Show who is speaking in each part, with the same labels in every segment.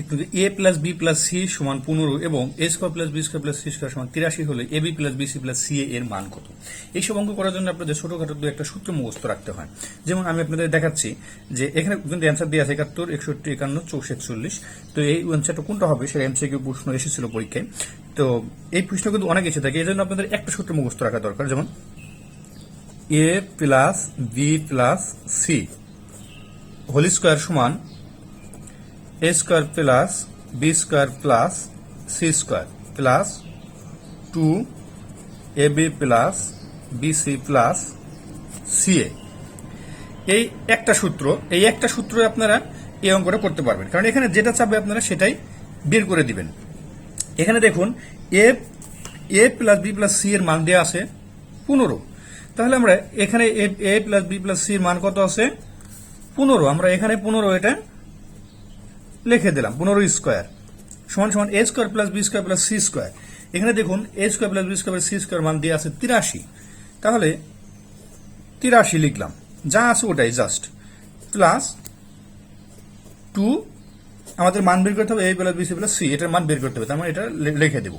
Speaker 1: একটু A plus B plus C সমান পনেরো এবং A square plus B square plus C square সমান তিরাশি হলে A B plus B C plus C এর মান কত? এইসব অঙ্ক করার জন্য আপনাদের ছোটখাটো দু একটা সূত্র মুখস্থ রাখতে হয়। যেমন আমি আপনাদের দেখাচ্ছি যে এখানে কিন্তু অ্যান্সার দিয়ে আছে একাত্তর, একষট্টি, একান্ন, চৌষট্টি তো এই অ্যান্সারটা কোনটা হবে সেটা এমসিকিউ প্রশ্ন এসেছিল পরীক্ষায়। তো এই প্রশ্ন কিন্তু অনেক এসে থাকে এই জন্য আপনাদের একটা সূত্র মুখস্থ রাখা দরকার। যেমন A plus B plus C whole square সমান A square plus B square plus C square plus two A B plus B C plus C A এই একটা সূত্র, এই একটা সূত্র আপনারা এই অঙ্কটা করতে পারবেন। কারণ এখানে যেটা চাপবে আপনারা সেটাই বের করে দিবেন। এখানে দেখুন A A plus B plus C এর মান দেওয়া আছে পনেরো। তাহলে আমরা এখানে A plus B plus C এর মান কত আছে? পনেরো। আমরা এখানে পনেরো, এটা লিখে দিলাম, পনেরো স্কোয়ার সমান সমান A square plus B square plus C square এখানে দেখুন A square plus B square C square মান দিয়ে আছে তিরাশি। তাহলে তিরাশি লিখলাম। যা আছে ওটাই জাস্ট প্লাস টু আমাদের মান বের করতে হবে A plus B C plus C এটার মান বের করতে হবে, তার মানে এটা লিখে দেব।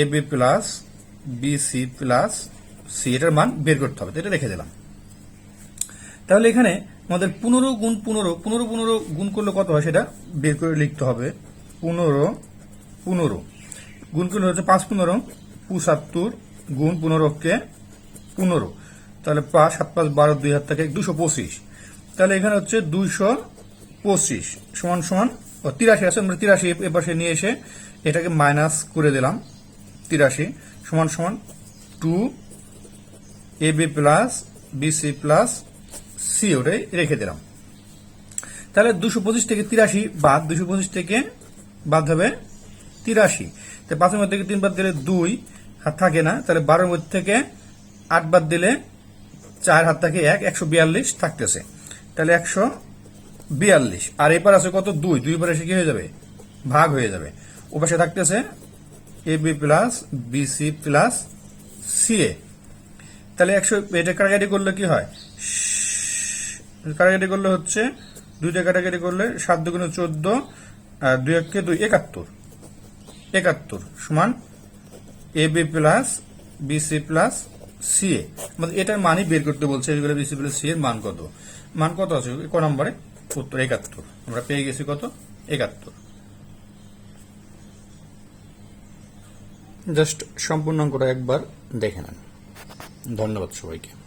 Speaker 1: A B plus B C plus C এটার মান বের করতে হবে, তো এটা রেখে দিলাম। তাহলে এখানে আমাদের পনেরো গুণ পনেরো পনেরো পনেরো গুণ করলে কত হয় সেটা বের করে লিখতে হবে। পনেরো পনেরো গুণ করলে হচ্ছে পাঁচ পনেরো, পঁচাত্তর গুণ পনেরোকে পনেরো। তাহলে পাঁচ, সাত পাঁচ, বারো, দুই, হাত থেকে দুশো পঁচিশ। তাহলে এখানে হচ্ছে দুইশো পঁচিশ সমান সমান তিরাশি আছে, আমরা তিরাশি এপাশে নিয়ে এসে এটাকে মাইনাস করে দিলাম। তিরাশি সমান সমান two A B plus B C plus C ওটাই রেখে দিলাম। তাহলে দুশো পঁচিশ থেকে তিরাশি বাদ, দুশো পঁচিশ থেকে বাদ হবে তিরাশি। তো পাঁচের মধ্যে থেকে তিন বাদ দিলে দুই হাত থাকে না, তাহলে বারোর মধ্যে থেকে আট বাদ দিলে চার হাত থাকে এক, একশো বিয়াল্লিশ থাকতেছে। তাহলে একশো বিয়াল্লিশ। আর এপার আছে কত? দুই। দুই পারে এসে কি হয়ে যাবে? ভাগ হয়ে যাবে। ওপাশে থাকতেছে A, B plus B C plus, C, A. তাহলে একশো, এটা কাটাকাটি করলে কি হয়? কাটাকাটি করলে হচ্ছে দুইটা কাটাকাটি করলে সাত দুগুণে চোদ্দ, আর দুই একে দুই, একাত্তর। একাত্তর সমান A, B plus B C plus C A. মানে এটার মানই বের করতে বলছে এগুলো বিসি প্লাস সি এর মান কত? মান কত আছে? ক নম্বরে? উত্তর, একাত্তর। আমরা পেয়ে গেছি কত? একাত্তর। জাস্ট সম্পূর্ণ অঙ্কটা একবার দেখে নেন। ধন্যবাদ সবাইকে।